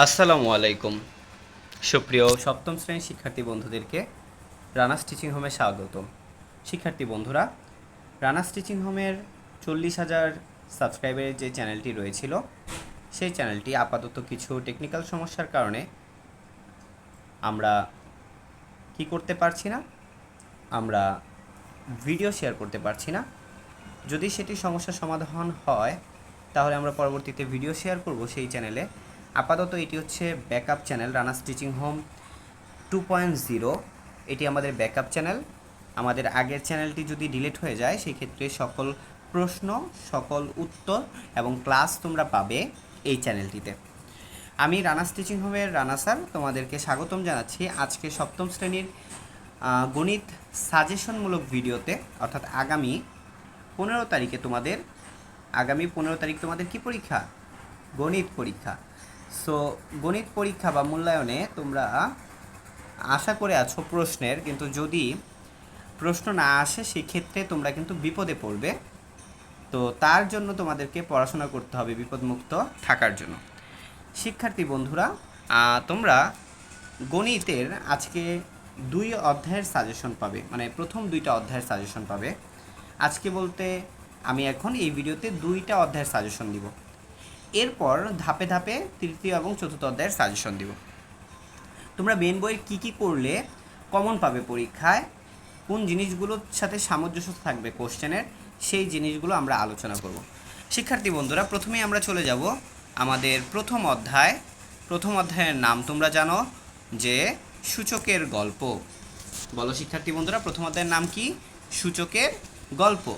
আসসালামু আলাইকুম। সুপ্রিয় সপ্তম শ্রেণির শিক্ষার্থী বন্ধুদেরকে রানাস টিচিং হোমে স্বাগতম শিক্ষার্থী বন্ধুরা রানাস টিচিং হোমের চল্লিশ হাজার সাবস্ক্রাইবারের যে চ্যানেলটি রয়েছিল, সেই চ্যানেলটি আপাতত কিছু টেকনিক্যাল সমস্যার কারণে আমরা কি করতে পারছি না, আমরা ভিডিও শেয়ার করতে পারছি না। যদি সেটি সমস্যার সমাধান হয়, তাহলে আমরা পরবর্তীতে ভিডিও শেয়ার করব সেই চ্যানেলে। আপাতত এটি হচ্ছে backup channel Rana's stitching home two point zero. এটি আমাদের ব্যাকআপ চ্যানেল। আমাদের আগের চ্যানেলটি যদি ডিলিট হয়ে যায় সেই ক্ষেত্রে সকল প্রশ্ন, সকল উত্তর এবং ক্লাস তোমরা পাবে এই চ্যানেলটিতে। আমি রানাস স্টিচিং হোমের রানা স্যার, তোমাদেরকে স্বাগতম জানাচ্ছি আজকে সপ্তম শ্রেণির গণিত সাজেশনমূলক ভিডিওতে। অর্থাৎ আগামী পনেরো তারিখে তোমাদের, আগামী পনেরো তারিখ তোমাদের কি পরীক্ষা? গণিত পরীক্ষা। সো গণিত পরীক্ষা বা মূল্যায়নে তোমরা আশা করে আছো প্রশ্নের, কিন্তু যদি প্রশ্ন না আসে, সেক্ষেত্রে তোমরা কিন্তু বিপদে পড়বে। তো তার জন্য তোমাদেরকে পড়াশোনা করতে হবে বিপদমুক্ত থাকার জন্য। শিক্ষার্থী বন্ধুরা তোমরা গণিতের আজকে দুই অধ্যায়ের সাজেশন পাবে মানে প্রথম দুইটা অধ্যায়ের সাজেশন পাবে। আজকে বলতে আমি এখন এই ভিডিওতে দুইটা অধ্যায়ের সাজেশন দিব। এরপর ধাপে ধাপে তৃতীয় এবং চতুর্থ অধ্যায়ের সাজেশন দিব। তোমরা মেন বইয়ের কী কী করলে কমন পাবে পরীক্ষায়, কোন জিনিসগুলোর সাথে সামঞ্জস্য থাকবে কোশ্চেনের সেই জিনিসগুলো আমরা আলোচনা করব। শিক্ষার্থী বন্ধুরা, প্রথমেই আমরা চলে যাব আমাদের প্রথম অধ্যায়। প্রথম অধ্যায়ের নাম তোমরা জানো যে সূচকের গল্প। বলো শিক্ষার্থী বন্ধুরা, প্রথম অধ্যায়ের নাম কি? সূচকের গল্প।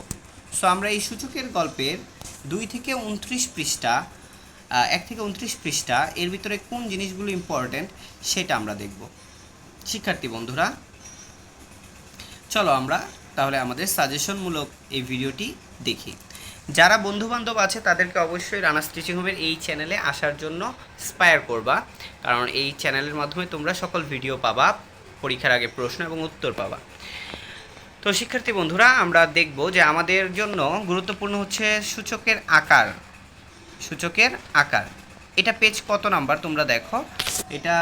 সো আমরা এই সূচকের গল্পের দুই থেকে উনত্রিশ পৃষ্ঠা এক থেকে উনত্রিশ পৃষ্ঠা, এর ভিতরে কোন জিনিসগুলো ইম্পর্ট্যান্ট সেটা আমরা দেখব। শিক্ষার্থী বন্ধুরা, চলো আমরা তাহলে আমাদের সাজেশনমূলক এই ভিডিওটি দেখি। যারা বন্ধুবান্ধব আছে, তাদেরকে অবশ্যই রানা স্টিচিং হোমের এই চ্যানেলে আসার জন্য স্পায়ার করবা। কারণ এই চ্যানেলের মাধ্যমে তোমরা সকল ভিডিও পাবা, পরীক্ষার আগে প্রশ্ন এবং উত্তর পাবা। তো শিক্ষার্থী বন্ধুরা, আমরা দেখব যে আমাদের জন্য গুরুত্বপূর্ণ হচ্ছে সূচকের আকার। সূচকের আকার। এটা পেজ কত নাম্বার তোমরা দেখো? এটা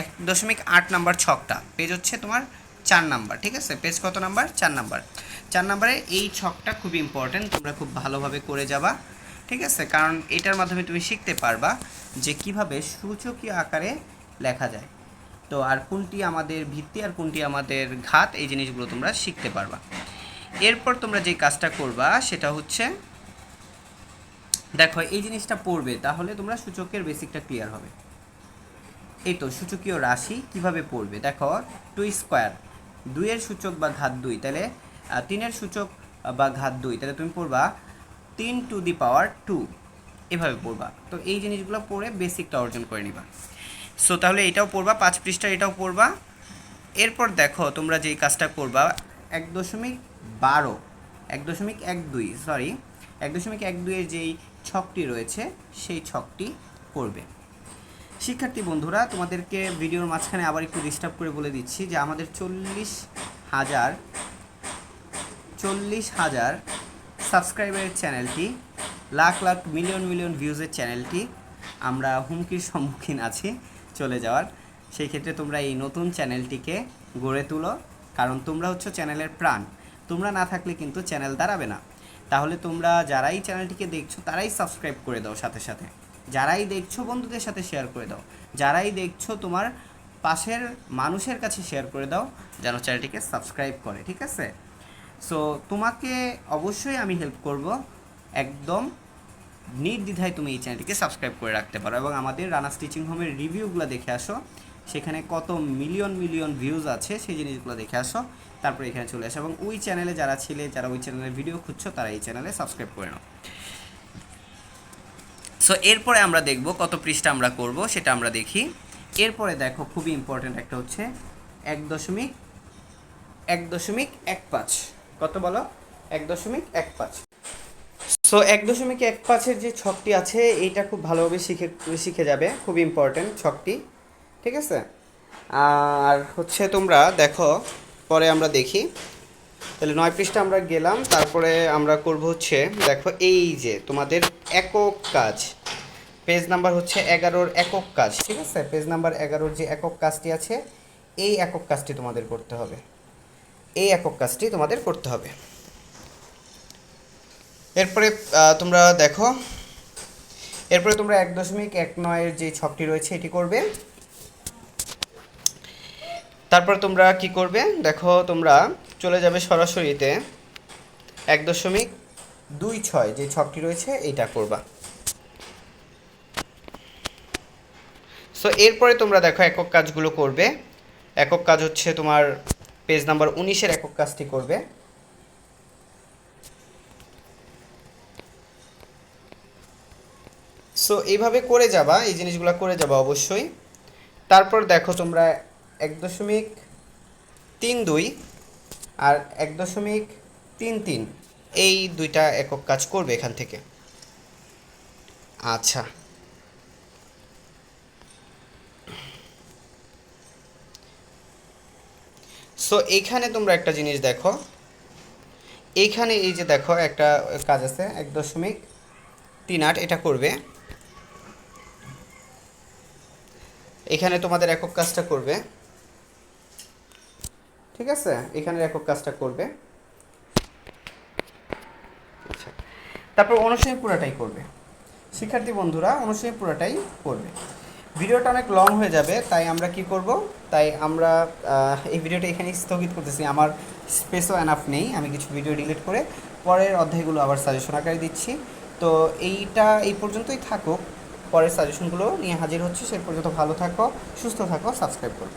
এক দশমিক আট নাম্বার ছকটা। পেজ হচ্ছে তোমার চার নাম্বার ঠিক আছে? পেজ কত নাম্বার চার নাম্বার চার নাম্বারে এই ছকটা খুব ইম্পর্ট্যান্ট তোমরা খুব ভালোভাবে করে যাবা, ঠিক আছে? কারণ এটার মাধ্যমে তুমি শিখতে পারবা যে কীভাবে সূচকীয় আকারে লেখা যায়। তো আর কোনটি আমাদের ভিত্তি আর কোনটি আমাদের ঘাত, এই জিনিসগুলো তোমরা শিখতে পারবা। এরপর তোমরা যে কাজটা করবা, সেটা হচ্ছে দেখো, এই জিনিসটা পড়বে, তাহলে তোমরা সূচকের বেসিকটা ক্লিয়ার হবে। এই তো, সূচকীয় রাশি কীভাবে পড়বে? দেখো টু স্কোয়ার দুইয়ের সূচক বা ঘাত দুই, তাহলে তিনের সূচক বা ঘাত দুই, তাহলে তুমি পড়বা তিন টু দি পাওয়ার টু এভাবে পড়বা। তো এই জিনিসগুলো পড়ে বেসিকটা অর্জন করে নিবা। সো তাহলে এটাও পড়বা, পাঁচ পৃষ্ঠা এটাও পড়বা। এরপর দেখো, তোমরা যেই কাজটা করবা, এক দশমিক বারো এক দশমিক এক দুই সরি এক দশমিক এক দুইয়ের যেই ছকটি রয়েছে, সেই ছকটি করবে। শিক্ষার্থী বন্ধুরা, তোমাদেরকে ভিডিওর মাঝখানে আবার একটু ডিস্টার্ব করে বলে দিচ্ছি যে আমাদের চল্লিশ হাজার চল্লিশ হাজার সাবস্ক্রাইবারের চ্যানেলটি লাখ লাখ মিলিয়ন মিলিয়ন ভিউজের চ্যানেলটি আমরা হুমকির সম্মুখীন আছি চলে যাওয়ার। সেই ক্ষেত্রে তোমরা এই নতুন চ্যানেলটিকে গড়ে তুলো, কারণ তোমরা হচ্ছে চ্যানেলের প্রাণ। তোমরা না থাকলে কিন্তু চ্যানেল দাঁড়াবে না। তাহলে তোমরা যারাই চ্যানেলটিকে দেখছ, তারাই সাবস্ক্রাইব করে দাও সাথে সাথে। যারাই দেখছ বন্ধুদের সাথে শেয়ার করে দাও। যারাই দেখছ তোমার পাশের মানুষের কাছে শেয়ার করে দাও, যেন চ্যানেলটিকে সাবস্ক্রাইব করে, ঠিক আছে? সো তোমাকে অবশ্যই আমি হেল্প করব। একদম নির্দ্বিধায় তুমি এই চ্যানেলটিকে সাবস্ক্রাইব করে রাখতে পারো এবং আমাদের রানা স্টিচিং হোমের রিভিউগুলো দেখে আসো। সেখানে কত মিলিয়ন মিলিয়ন ভিউজ আছে, সেই জিনিসগুলো দেখে আসো। তারপরে এখানে চলে আসো। এবং ওই চ্যানেলে যারা ছিলে, যারা ওই চ্যানেলে ভিডিও খুঁজছো, তারা এই চ্যানেলে সাবস্ক্রাইব করে নাও। সো এরপরে আমরা দেখব কত পৃষ্ঠা আমরা করব, সেটা আমরা দেখি। এরপরে দেখো, খুবই ইম্পর্ট্যান্ট একটা হচ্ছে এক দশমিক এক দশমিক এক পাঁচ। কত বলো? এক দশমিক এক পাঁচ। সো এক দশমিক এক পাঁচের যে ছকটি আছে, এইটা খুব ভালোভাবে শিখে শিখে যাবে। খুব ইম্পর্ট্যান্ট ছকটি। ঠিক আছে? আর হচ্ছে তোমরা দেখো, পরে আমরা দেখি। তাহলে নয় পৃষ্ঠা আমরা গেলাম, তারপরে আমরা করব হচ্ছে, দেখো এই যে তোমাদের একক কাজ। পেজ নাম্বার হচ্ছে এগারোর একক কাজ, ঠিক আছে? পেজ নাম্বার এগারোর যে একক কাজটি আছে, এই একক কাজটি তোমাদের করতে হবে। এই একক কাজটি তোমাদের করতে হবে। এরপরে তোমরা দেখো, এরপরে তোমরা এক দশমিক এক নয়ের যে ছকটি রয়েছে, এটি করবে। তারপর তোমরা কি করবে? দেখো, তোমরা চলে যাবে সরাসরিতে এক দশমিক দুই ছয়, যে ছকটি রয়েছে, এইটা করবা। সো এরপরে তোমরা দেখো একক কাজগুলো করবে। একক কাজ হচ্ছে তোমার পেজ নাম্বার উনিশের একক কাজটি করবে। সো এইভাবে করে যাবা, এই জিনিসগুলো করে যাবা অবশ্যই। তারপর দেখো তোমরা এক দশমিক তিন দুই আর এক দশমিক তিন তিন। এই দুইটা একক কাজ করবে এখান থেকে। আচ্ছা। সো এইখানে তোমরা একটা জিনিস দেখো। এইখানে এই যে দেখো, একটা কাজ আছে, এক দশমিক তিন আট, এটা করবে। এখানে তোমাদের একক কাজটা করবে। ঠিক আছে? এখানে একক কাজটা করবে। আচ্ছা। তারপর অনুশীলনী পুরাটাই করবে। শিক্ষার্থী বন্ধুরা, অনুশীলনী পুরাটাই করবে। ভিডিওটা অনেক লং হয়ে যাবে, তাই আমরা কি করব? তাই আমরা এই ভিডিওটা এখানে স্থগিত করতেছি। আমার স্পেসও এনাফ নেই, আমি কিছু ভিডিও ডিলিট করে পরের অধ্যায়গুলো আবার সাজেশন আকারে দিচ্ছি। তো এইটা এই পর্যন্তই থাকুক। পরের সাজেশনগুলো নিয়ে হাজির হচ্ছে। সে পর্যন্ত ভালো থাকো, সুস্থ থাকো সাবস্ক্রাইব করো।